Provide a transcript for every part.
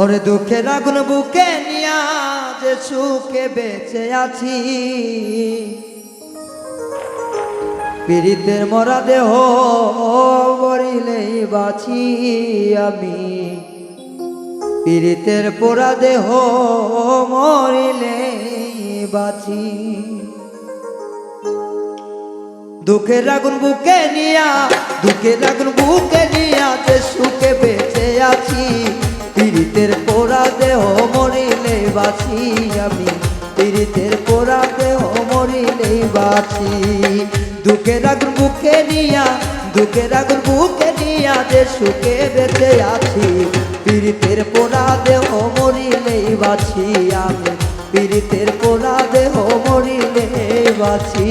ওরে দুঃখের আগুন বুকে নিয়া যে সুখে বেঁচে আছি। পীড়িতের মরা দেহ মরিলেই বাছি আমি। পীড়িতের পোড়া দেহ মরিলেই বাছি দুঃখের আগুন বুকে নিয়া, দুঃখের আগুন বুকে নিয়া যে সুখে বেঁচে আছি। পীড়িতের পোড়া দেহ মরিলে বাছি আমি। পীড়িতের পোড়া দেহ মরিলে বাছি দুঃখের আগুন বুকে নিয়া, দুঃখের আগুন বুকে নিয়া যে সুখে বেঁচে আছি। পীড়িতের পোড়া দেহ মরিলে বাছি আমি। পীড়িতের পোড়া দেহ মরিলে বাছি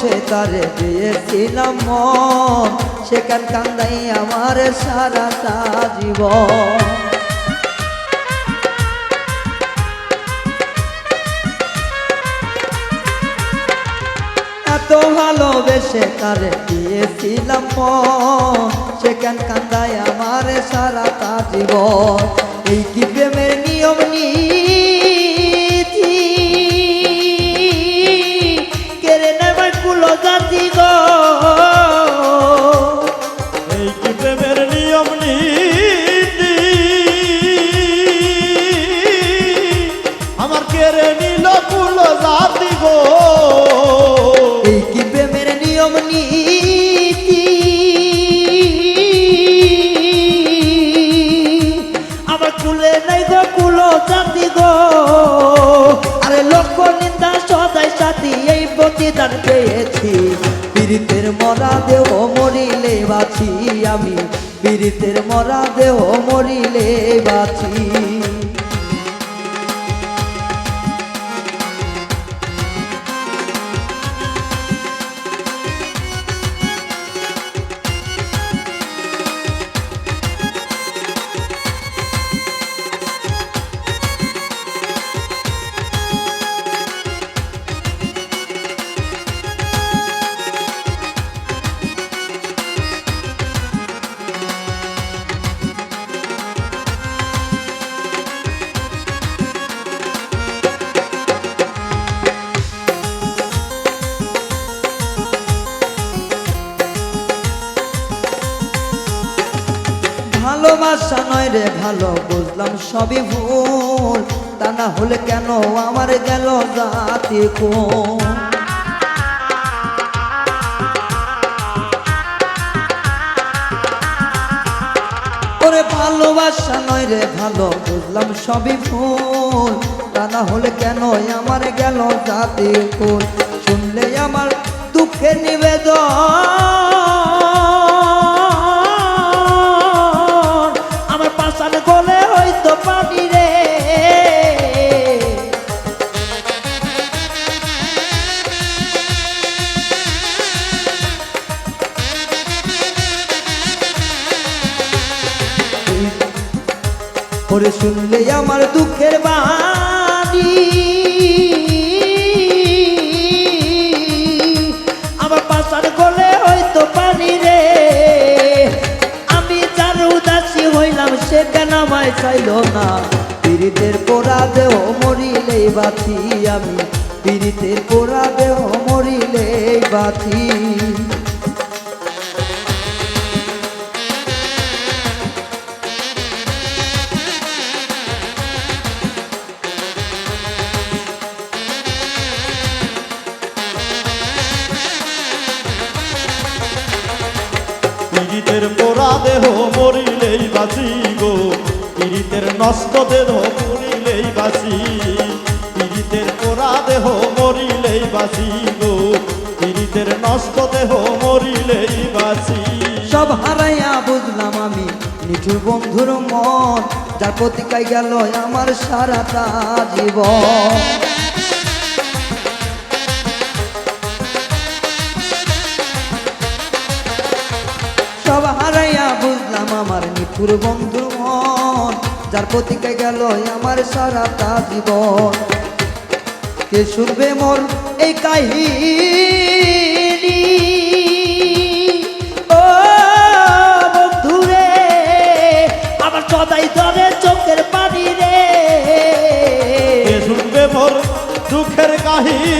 ভালোবেসে তারে দিয়েছিলাম মন। সেখান কান্দাই আমার সারাটা জীবন। এত ভালোবেসে তারে দিয়েছিলাম মন। সেখান কান্দাই আমার সারাটা জীবন। এই কি প্রেমের নিয়ম নীতি জাতি গো প্রতিদান পেয়েছি। পীড়িতের মরা দেহ মরিলে বাছি আমি। পীড়িতের মরা দেহ মরিলে বাছি ভালোবাসা নয় রে, ভালো বুঝলাম সবই ভুল। তা না হলে কেন আমার গেল জাতি কোন? ভালোবাসা নয় রে, ভালো বুঝলাম সবই ভুল। তা না হলে কেন আমার গেল জাতি কোন? শুনলে আমার দুঃখে নিবেদন। ওরে শুনলে আমার দুঃখের বাণী। আমার পাশার গলে হয়তো পানি রে। আমি যার উদাসী হইলাম, সে কেন আমায় চাইল না? পীড়িতের পোড়া দেহ মরিলে বাঁচি আমি। পীড়িতের পোড়া দেহ মরিলে বাঁচি। পীড়িতের পোড়া দেহ মরিলেই বাঁচি গো। পীড়িতের নষ্ট দেহ মরিলেই বাঁচি। পীড়িতের পোড়া দেহ মরিলেই বাঁচি গো। পীড়িতের নষ্ট দেহ মরিলেই বাঁচি। সব হারাইয়া বুঝলাম আমি, নিঠুর বন্ধুর মন। যার প্রতিকায় গেল আমার সারাটা জীবন। আমার নিপুর বন্ধুর মন, যার প্রতিকায় গেল আমার সারাটা জীবন। কে শুনবে মোর এই কাহিনী? ও বন্ধুরে, আমার সদাই ধরে চোখের পানি রে। কে শুনবে মোর দুঃখের কাহিনী?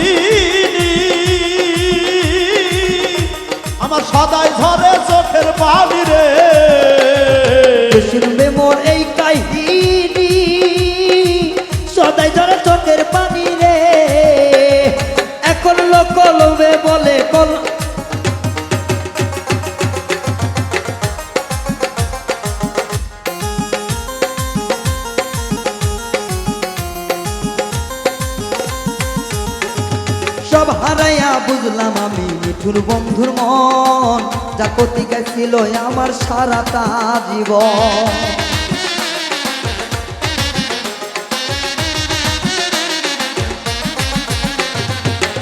আমার সদাই ঝরে চোখের পানি রে। বুঝলাম আমি মিঠুর বন্ধুর মন। যা কতিকা ছিল আমার সারাটা জীবন।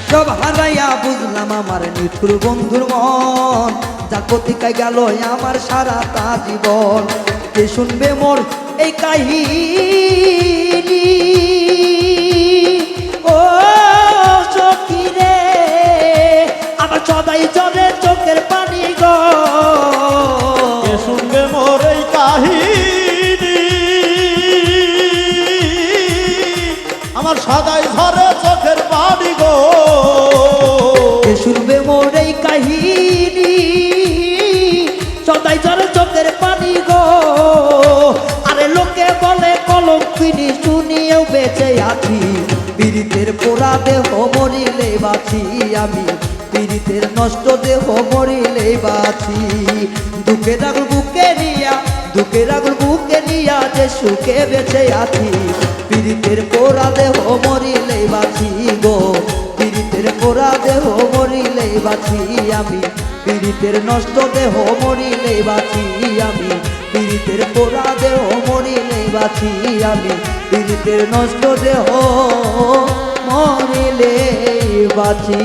সব হারাইয়া বুঝলাম আমার নিঠুর বন্ধুর মন। যা কতিকায় গেল আমার সারাটা জীবন। কে শুনবে মোর এই কাহিনী? সদাই চলে চোখের পানি গো। শুনবে মোর এই কাহিনী। আমার সদাই ঝরে চোখের পানি গো। শুনবে মোর এই কাহিনী সদাই চলে চোখের পানি গো। আরে লোকে বলে কলম কিনি শুনিয়েও বেঁচে আছি। পীড়িতের পোড়া দেহ মরিলে বাঁচি আমি। পীড়িতের নষ্ট দেহ মরিলে বাঁচি। দুঃখে রাগুল বুকে নিয়া, দুঃখে রাগুল বুকে নিয়া যে সুখে বেঁচে আছি। পীড়িতের পোড়া দেহ মরিলে বাঁচি গো। পীড়িতের পোড়া দেহ মরিলে বাঁচি আমি। পীড়িতের নষ্ট দেহ মরিলে বাঁচি আমি। পীড়িতের পোড়া দেহ মরিলে বাঁচি আমি। পীড়িতের নষ্ট দেহ মরিলে বাঁচি।